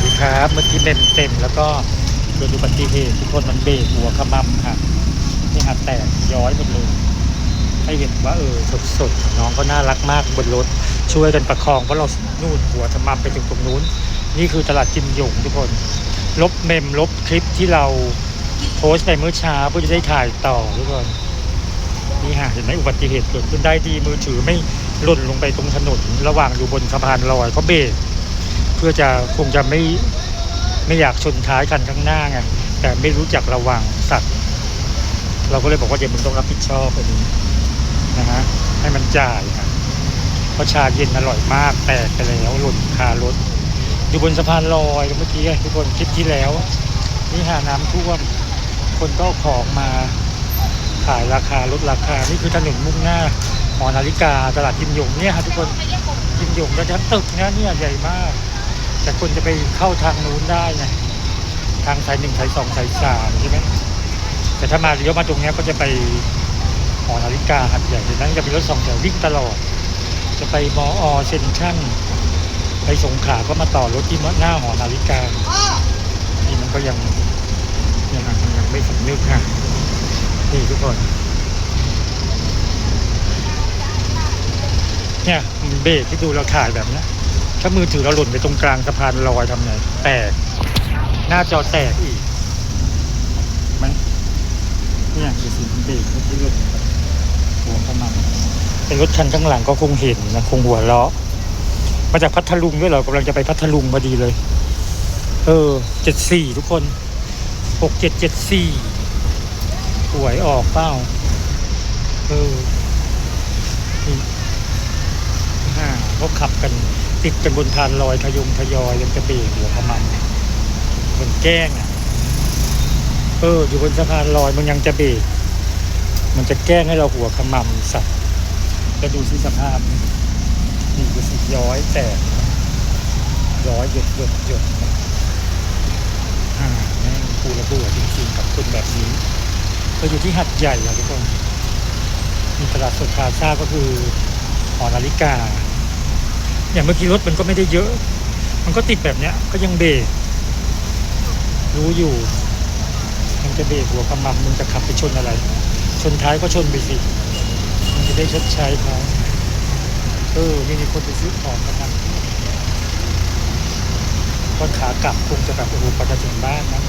สดีครับ เมื่อกี้เต็มเต็มแล้วก็เกิดอุบัติเหตุทุกคนมันเบรกหัวขมำค่ะนี่ฮะแตกย้อยหมดเลยให้เห็นว่าเออสดๆน้องก็น่ารักมากบนรถช่วยกันประคองเพราะเรานู่นหัวขมำไปถึงตรงนู้น นี่คือตลาดจิมหยงทุกคน ลบเมมลบคลิปที่เราโพสต์ไปเมื่อเช้าเพื่อจะได้ถ่ายต่อทุกคนนี่ฮะเห็นไหมอุบัติเหตุเกิดขึ้นได้ดีมือถือไม่หล่นลงไปตรงถนนระหว่างอยู่บนสะพานลอยก็เบรก เพื่อจะคงจะไม่ไม่อยากชนท้ายคันข้างหน้าไงแต่ไม่รู้จักระวังสัตว์ เราก็เลยบอกว่าเดี๋ยวมึงต้องรับผิดชอบอันนี้นะฮะให้มันจ่ายค่ะเพราะชาเย็นอร่อยมากแตกไปแล้วหล่นคารถ อยู่บนสะพานลอยเมื่อกี้ทุกคนคลิปที่แล้วนี่หาน้ำท่วมคนก็ของมาขายราคาลดราคา นี่คือถนนมุ่งหน้าหอนาฬิกาตลาดกิมหยงเนี่ยฮะทุกคนกิมหยงก็ทั้งตึกนะเนี่ยใหญ่มาก แต่คนจะไปเข้าทางนู้นได้ไงทางสายหนึ่งสายสองสายสามใช่ไหมแต่ถ้ามาเลี้ยวมาตรงนี้ก็จะไปหอนาฬิกาหัดใหญ่ดังนั้นจะมีรถสองแถววิ่งตลอด จะไปมออเซนทรันไปสงขลาก็มาต่อรถที่หน้าหอนาฬิกานี่มันก็ยังยังยังไม่สำนึกค่ะนี่ทุกคนเนี่ยมันเบรกที่ดูเราถ่ายแบบเนี้ย ถ้ามือถือเราหล่นไปตรงกลางสะพานลอยทำไงแตกหน้าจอแตกอีกเห็นไหมันเนี่ยดูสิมันเบรกที่หล่นไปหัวขมันเป็นรถคันข้างหลังก็คงเห็นนะคงหัวเราะมาจากพัทลุงด้วยเหรอกำลังจะไปพัทลุงพอดีเลย เออเจ็ดสี่ทุกคนหกเจ็ดเจ็ดสี่หวยออกเปล่าเออนี่ฮ่าเขาขับกัน ติดกันบนทานลอยทยงทยอยยังจะเบรกหัวขมันมันแกล้งอะ เออ อยู่บนสะพานลอยมันยังจะเบรกมันจะแกล้งให้เราหัวขมำสัตว์จะดูสิสภาพนี่นี่ดูสิย้อยแตกย้อยหยดหยดหยดอ่าแม่งปูระเบื่อจริงๆกับคนแบบนี้เราอยู่ที่หัดใหญ่อะทุกคนมีตลาดสดพาซ่าก็คือหอนาฬิกา อย่างเมื่อกี้รถมันก็ไม่ได้เยอะ มันก็ติดแบบเนี้ย ก็ยังเบรกรู้อยู่ มันจะเบรกหัวกำมังมึงจะขับไปชนอะไร ชนท้ายก็ชนไปสิมันจะได้ชดใช้เขาเออนี่มีคนไปซื้อของกันนะตอนขากลับคงจะแบบโอ้โหกว่าจะถึงบ้านนะ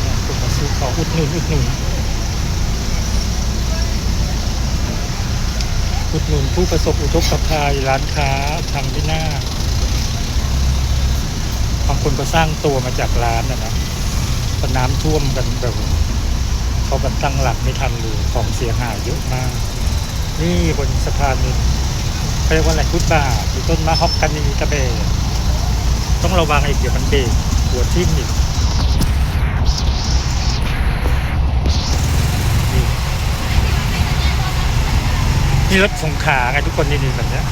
เนี่ยคนมาซื้อของอุดหนุนอุดหนุน อุดหนุนผู้ประสบอุทกภัยร้านค้าทางที่หน้าบางคนก็สร้างตัวมาจากร้านนะนะพอน้ำท่วมกันแบบเขาแบบตั้งหลักไม่ทันเลยของเสียหายเยอะมาก นี่บนสะพานนี้เรียกว่าอะไรฟุตบาทหรือต้นมะฮอกกานีตะเบต้องระวังอีกเดี๋ยวมันเบรกหัวทิ่มอีก นี่รถสงขาไงทุกคนนี่นี่แบบเนี้ย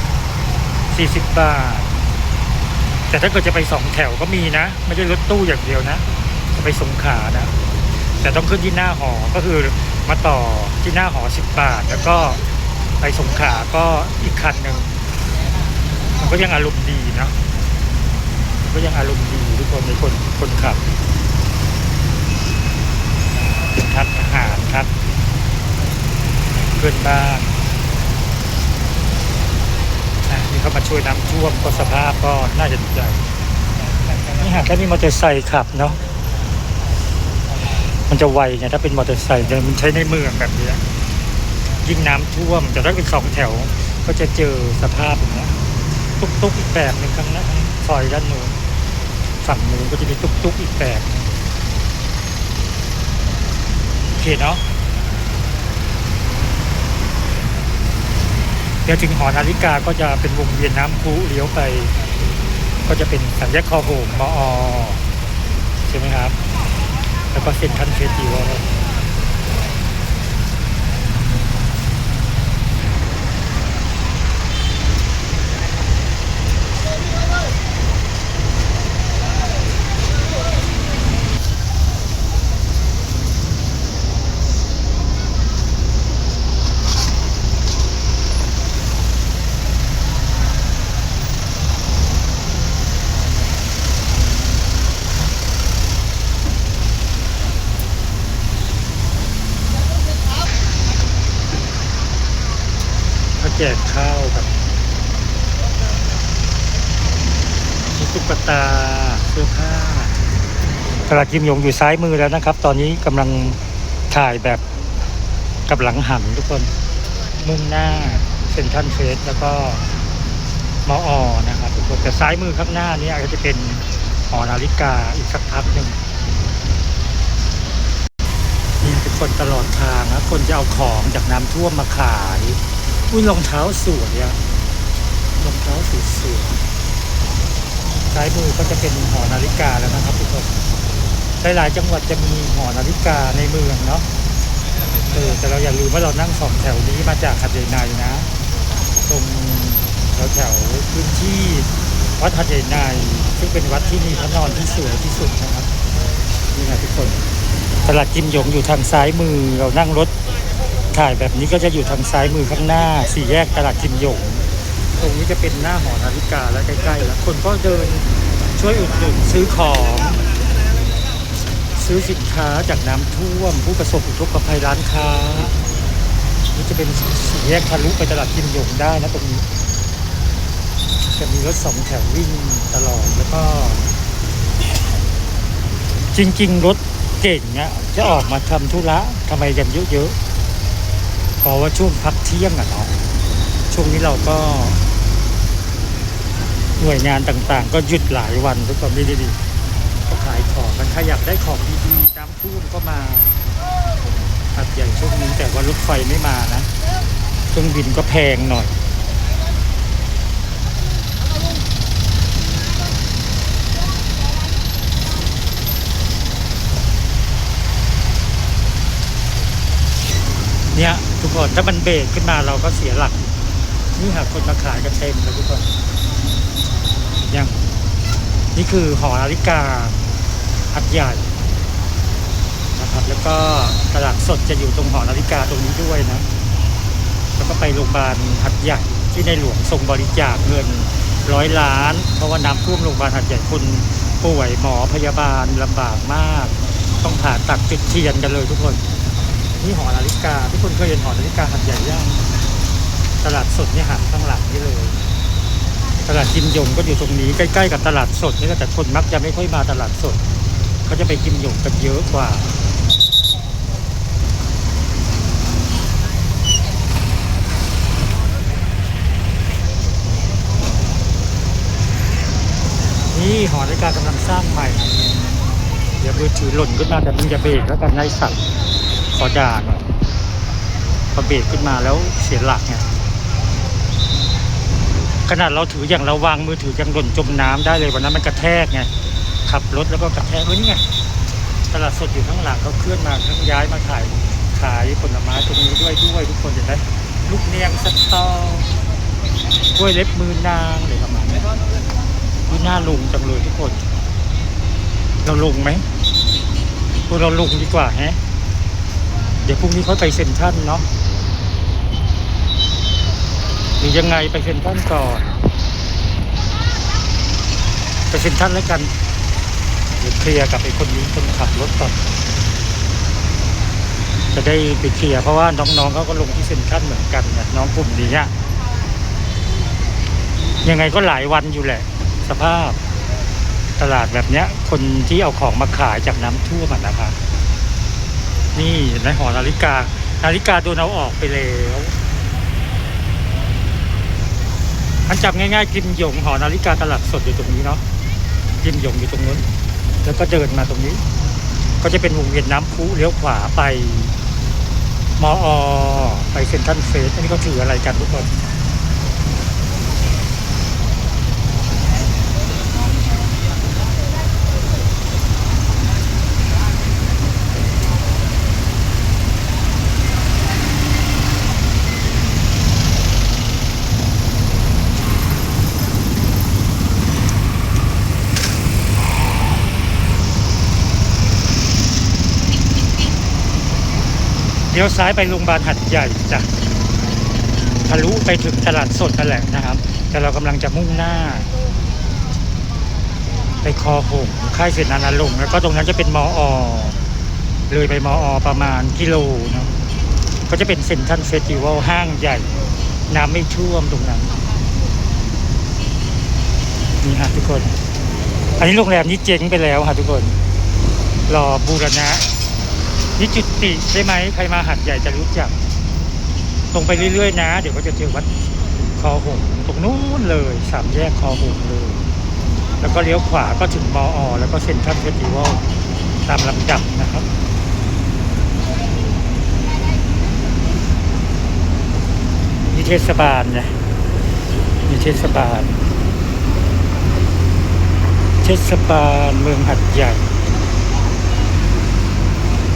สี่สิบบาท แต่ถ้าเกิดจะไปสองแถวก็มีนะ ไม่ใช่รถตู้อย่างเดียวนะจะไปสงขานะ แต่ต้องขึ้นที่หน้าหอ ก็คือมาต่อที่หน้าหอสิบบาท แล้วก็ไปสงขาก็อีกคันหนึ่งมันก็ยังอารมณ์ดีนะมันก็ยังอารมณ์ดีทุกคนในคนคนขับเป็นทัดอาหารทัดเพื่อนบ้านอะนี่ เขามาช่วยน้ำท่วมก็สภาพก็น่าจะดีใจนี่หากแค่มีมอเตอร์ไซค์ขับเนาะมันจะไวไงถ้าเป็นมอเตอร์ไซค์แต่มันใช้ในเมืองแบบนี้ยิ่งน้ำท่วมแต่ถ้าเป็นสองแถวก็จะเจอสภาพอย่างเงี้ยตุ๊กตุ๊กอีกแบบหนึ่งข้างหน้าซอยด้านนู้นฝั่งนู้นก็จะมีตุ๊กตุ๊กอีกแบบหนึ่งโอเคเนาะ เดี๋ยวถึงหอนาฬิกาก็จะเป็นวงเวียนน้ำพุเลี้ยวไป ก็จะเป็นสัญญาณคอโหมมอใช่ไหมครับ แล้วก็เซ็นทรัลเฟสติวัล ตุ๊กตาเสื้อผ้าตลาดกิมยงอยู่ซ้ายมือแล้วนะครับ ตอนนี้กำลังถ่ายแบบกับหลังหันทุกคน มุ่งหน้าเซ็นทรัลเฟสแล้วก็มออนะครับทุกคนแต่ซ้ายมือข้างหน้านี้อาจจะเป็นหอนาฬิกาอีกสักพักหนึ่งนี่ทุกคนตลอดทางนะคนจะเอาของจากน้ำท่วมมาขาย อุ้ยรองเท้าสวยอะรองเท้าสวย ซ้ายมือก็จะเป็นหอนาฬิกาแล้วนะครับทุกคนหลายๆจังหวัดจะมีหอนาฬิกาในเมืองเนาะเออแต่เราอย่าลืมว่าเรานั่งสองแถวนี้มาจากหัดใหญ่ในนะ ตรงแถวแถวๆพื้นที่วัดหัดใหญ่ในซึ่งเป็นวัดที่มีพระนอนที่สวยที่สุดนะครับนี่นะทุกคนตลาดกิมหยงอยู่ทางซ้ายมือเรานั่งรถถ่ายแบบนี้ก็จะอยู่ทางซ้ายมือข้างหน้าสี่แยกตลาดกิมหยง ตรงนี้จะเป็นหน้าหอนาฬิกาแล้วใกล้ๆแล้วคนก็เดินช่วยอุดหนุนซื้อของ ซื้อสินค้าจากน้ำท่วม ผู้ประสบอุทกภัยร้านค้า นี่จะเป็นสี่แยกทะลุไปตลาดกิมหยงได้นะตรงนี้ จะมีรถสองแถววิ่งตลอดแล้วก็ จริง ๆ รถเก่งเนี่ยจะออกมาทำธุระทำไมกันเยอะๆเพราะว่าช่วงพักเที่ยงอะเนาะ ช่วงนี้เราก็ หน่วยงานต่างๆ ก็หยุดหลายวันทุกคนดีดีๆก็ขายของกันถ้าอยากได้ของดีๆน้ำท่วมก็มาหัดใหญ่ช่วงนี้แต่ว่ารถไฟไม่มานะเครื่องบินก็แพงหน่อยเนี่ยทุกคนถ้ามันเบรกขึ้นมาเราก็เสียหลัก นี่หากคนมาขายกันเต็มเลยทุกคนยังนี่คือหอนาฬิกาหัดใหญ่นะครับ แล้วก็ตลาดสดจะอยู่ตรงหอนาฬิกาตรงนี้ด้วยนะ แล้วก็ไปโรงพยาบาลหัดใหญ่ที่ในหลวงทรงบริจาคเงินร้อยล้าน เพราะว่าน้ำท่วมโรงพยาบาลหัดใหญ่คนป่วยหมอพยาบาลลำบากมาก ต้องผ่าตัดจุดเทียนกันเลยทุกคน นี่หอนาฬิกาทุกคนเคยเห็นหอนาฬิกาหัดใหญ่ย่าง ตลาดสดนี่หันข้างหลังนี่เลย ตลาดกิมยงก็อยู่ตรงนี้ใกล้ๆกับตลาดสดนี่แหละแต่คนมักจะไม่ค่อยมาตลาดสดเขาจะไปกิมยงกันเยอะกว่านี่หอนาฬิกากำลังสร้างใหม่ เดี๋ยวมือถือหล่นขึ้นมาแต่มึงอย่าเบรกแล้วกันนายสัตว์ขอด่าหน่อยพอเบรกขึ้นมาแล้วเสียหลักไง ขนาดเราถืออย่างระวังมือถือยังหล่นจมน้ำได้เลยวันนั้นมันกระแทกไงขับรถแล้วก็กระแทกเฮ้ยนี่ไงตลาดสดอยู่ข้างหลังเขาเคลื่อนมาทั้งย้ายมาขายขายผลไม้ตรงนี้ด้วยด้วยทุกคนเห็นไหมลูกเนียงสตอกล้วยเล็บมือนางอะไรประมาณนี้ดูน่าลุงจังเลยทุกคน เราลงไหมพวกเราลงดีกว่าแฮะ เดี๋ยวพรุ่งนี้เขาไปเซ็นทรัลเนาะ รือยังไงไปเซ็นทรัลก่อน ไปเซ็นทรัลแล้วกันเดี๋ยวเคลียร์กับไอ้คนนี้คนขับรถก่อนจะได้ไปเคลียร์เพราะว่าน้องๆเขาก็ลงที่เซ็นทรัลเหมือนกันเนี่ยน้องกลุ่มนี้อะยังไงก็หลายวันอยู่แหละ สภาพตลาดแบบเนี้ย คนที่เอาของมาขายจากน้ำท่วมอะนะคะ นี่เห็นไหมหอนาฬิกา นาฬิกาโดนเอาออกไปแล้ว อันจับง่ายๆกิมหยงหอนาฬิกาตลาดสดอยู่ตรงนี้เนาะกิมหยงอยู่ตรงนู้น แล้วก็เดินมาตรงนี้ ก็จะเป็นวงเวียนน้ำพุเลี้ยวขวาไปมออไปเซ็นทรัลเฟสอันนี้ก็ถืออะไรกันทุกคน ยวซ้ายไปโรงพยาบาลหัดใหญ่จ้ะทะลุไปถึงตลาดสดนั่นแหละนะครับ แต่เรากำลังจะมุ่งหน้า ไปคอหงค่ายเสนานาลงค์แล้วก็ตรงนั้นจะเป็นมออเลยไปมออประมาณกิโลเนาะก็จะเป็นเซ็นทรัลเฟสติวัลห้างใหญ่ น้ำไม่ท่วมตรงนั้น นี่ฮะทุกคน อันนี้โรงแรมนี้เจ๊งไปแล้วค่ะทุกคน รอบูรณะ นี่จุติใช่ไหมใครมาหัดใหญ่จะรู้จัก ตรงไปเรื่อยๆนะ เดี๋ยวก็จะเจอวัดคอหงส์ตรงนู้นเลยสามแยกคอหงส์เลย แล้วก็เลี้ยวขวาก็ถึงมออแล้วก็เซ็นทรัลเฟสติวัลตามลำดับนะครับนี่เทศบาลนะนี่เทศบาล เทศบาลเมืองหัดใหญ่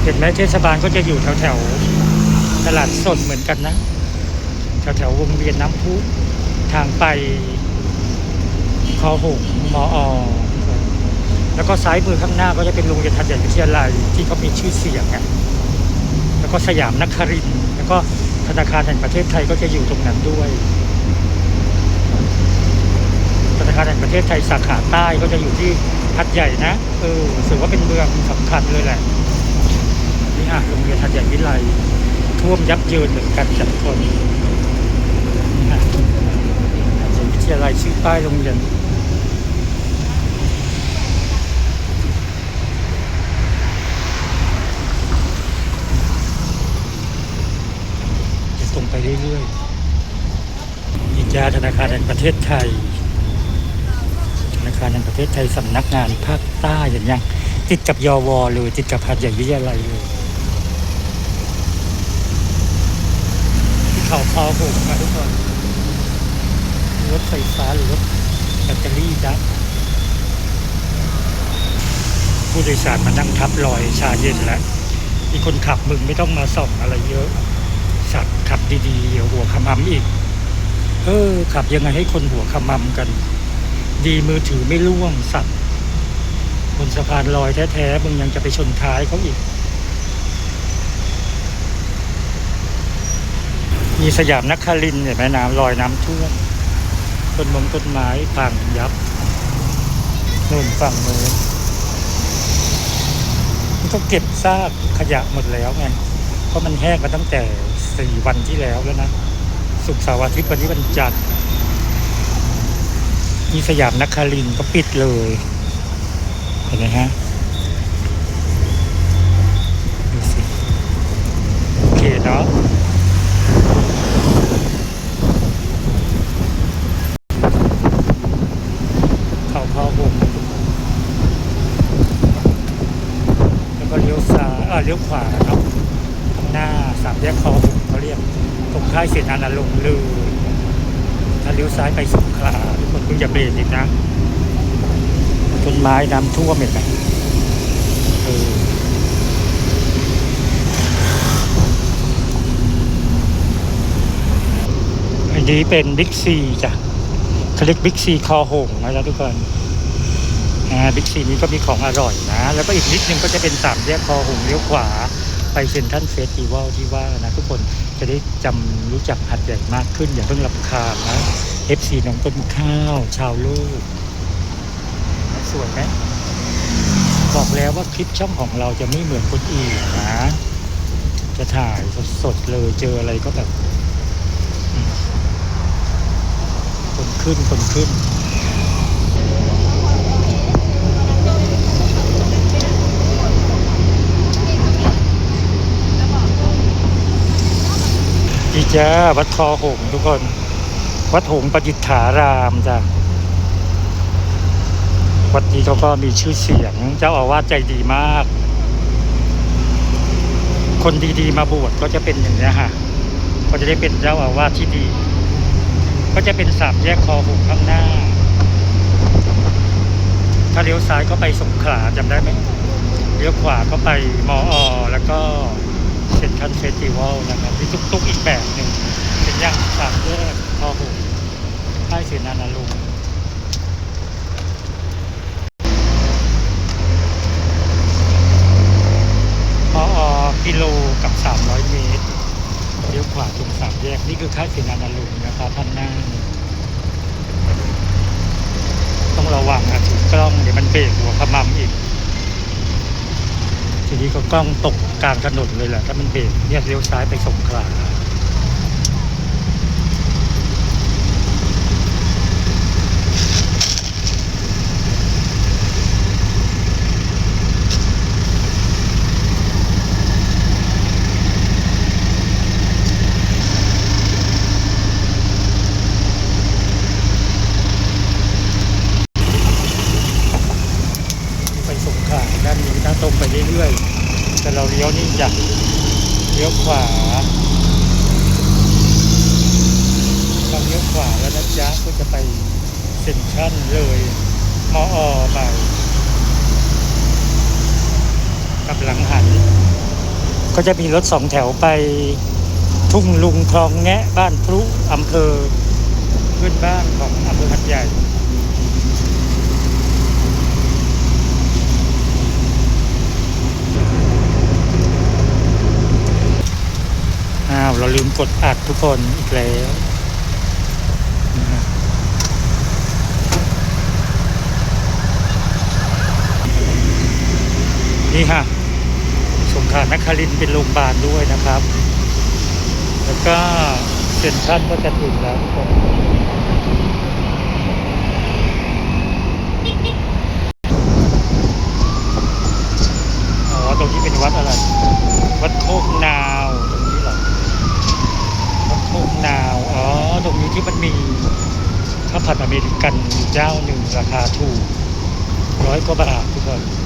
เห็นไหมเทศบาลก็จะอยู่แถวแถวๆตลาดสดเหมือนกันนะแถวแถวๆวงเวียนน้ำพุทางไปคอหงมออแล้วก็ซ้ายมือข้างหน้าก็จะเป็นโรงเรียนทัดใหญ่วิทยาลัยที่เขามีชื่อเสียงอะแล้วก็สยามนครินแล้วก็ธนาคารแห่งประเทศไทยก็จะอยู่ตรงนั้นด้วย ธนาคารแห่งประเทศไทยสาขาใต้ก็จะอยู่ที่ทัดใหญ่นะเออถือว่าเป็นเมืองสำคัญเลยแหละ นี่ฮะโรงเรียนทัดใหญ่วิไลท่วมยับเยินเหมือนกันจัดคนนี่ฮะทัดใหญ่วิทยาลัยชื่อป้ายโรงเรียนจะตรงไปเรื่อยๆยินยาธนาคารแห่งประเทศไทยธนาคารแห่งประเทศไทยสำนักงานภาคใต้อย่างยังติดกับยอวอเลยติดกับหาดใหญ่วิทยาลัยเลย เขาคอหงมาทุกคนรถไฟฟ้าหรือรถแบตเตอรี่ดับผู้โดยสารมานั่งทับรอยชาเย็นแล้วอีกคนขับมึงไม่ต้องมาส่องอะไรเยอะ สัตว์ขับดีๆเดี๋ยวหัวขมำอีก เออ ขับยังไงให้คนหัวขมำกัน ดีมือถือไม่ร่วงสัตว์บนสะพานลอยแท้ๆมึงยังจะไปชนท้ายเขาอีก มีสยามนักคารินเห็นไหมน้ำลอยน้ำท่วมต้นมงต้นไม้พังยับนู่นฝั่งโน้นมันก็เก็บซากขยะหมดแล้วไงเพราะมันแห้งมาตั้งแต่สี่วันที่แล้วแล้วนะสุกร์เสาร์อาทิตย์วันนี้วันจันทร์มีสยามนักคารินก็ปิดเลย เห็นไหมฮะดูสิโอเคเนาะ เขาพอวงแล้วก็เลี้ยวซ้ายเออเลี้ยวขวาเนาะ ข้างหน้าสามแยกคอหุงเขาเรี ยกตรงค่ายเสนานาลงค์เลยถ้าเลี้ยวซ้ายไปสงขลาทุกคนก็อย่าเบรกอีกนะต้นไม้น้ำท่วมเห็นไหมเอออันนี้เป็นบิ๊กซีจ้ะเขาเรียกบิ๊กซีคอหงนะจ๊ะทุกคนบิ๊กซีนี้ก็มีของอร่อยนะ แล้วก็อีกนิดนึงก็จะเป็นสามแยกคอหงเลี้ยวขวา ไปเซ็นทรัลเฟสติวัลที่ว่านะทุกคนจะได้จำรู้จักหัดใหญ่มากขึ้น อย่าเพิ่งรับคาญนะ FC น้องต้นข้าวชาวโลก สวยไหมบอกแล้วว่าคลิปช่องของเราจะไม่เหมือนคนอื่นนะ จะถ่ายสดๆเลยเจออะไรก็แบบคนขึ้นคนขึ้น ดีจ้าวัดคอหงส์ทุกคน วัดหงส์ประดิษฐารามจ้ะวัดนี้เขาก็มีชื่อเสียง เจ้าอาวาสใจดีมาก คนดีๆมาบวชก็จะเป็นอย่างนี้ยฮะก็จะได้เป็นเจ้าอาวาสที่ดี ก็จะเป็นสามแยกคอหงส์ข้างหน้า ถ้าเลี้ยวซ้ายก็ไปสงขลาจำได้ไหมเลี้ยวขวาก็ไปมออแล้วก็ เซ็นทรัลเฟสติวัลนะครับมีตุ๊กๆอีกแบบหนึ่งเป็นย่างสามแยกพอหงค่ายเสนานาลุงพออกิโลกับ 300 เมตรเลี้ยวขวาตรงสามแยก นี่คือค่ายเสนานาลุงนะครับท่านหน้าต้องระวังนะถือกล้องเดี๋ยวมันเบรกหัวขมำอีก ทีนี้ก็กล้องตกกลางถนนเลยแหละถ้ามันเบรกเนี่ยเลี้ยวซ้ายไปสงขลา ตรงไปเรื่อยๆ แต่เราเลี้ยวนี่อยากเลี้ยวขวาเราเลี้ยวขวาแล้วนะจ๊ะก็จะไป เซ็นเลยมออไปกับหลังหัน ก็จะมีรถสองแถวไปทุ่งลุงคลองแงะบ้านพรุอำเภอขึ้นบ้านของอำเภอหัดใหญ่อ้าว เราลืมกดอัดทุกคนอีกแล้วนี่ฮะ นี่ฮะสงขลานครินเป็นโรงพยาบาลด้วยนะครับ แล้วก็เซ็นทรัลก็จะถึงแล้วทุกคนอ๋อตรงนี้เป็นวัดอะไร วัดโคกนาวตรงนี้เหรอวัดโคกนาวอ๋อตรงนี้ที่มันมีข้าวผัดอเมริกันเจ้าหนึ่งราคาถูกร้อยกว่าบาททุกคน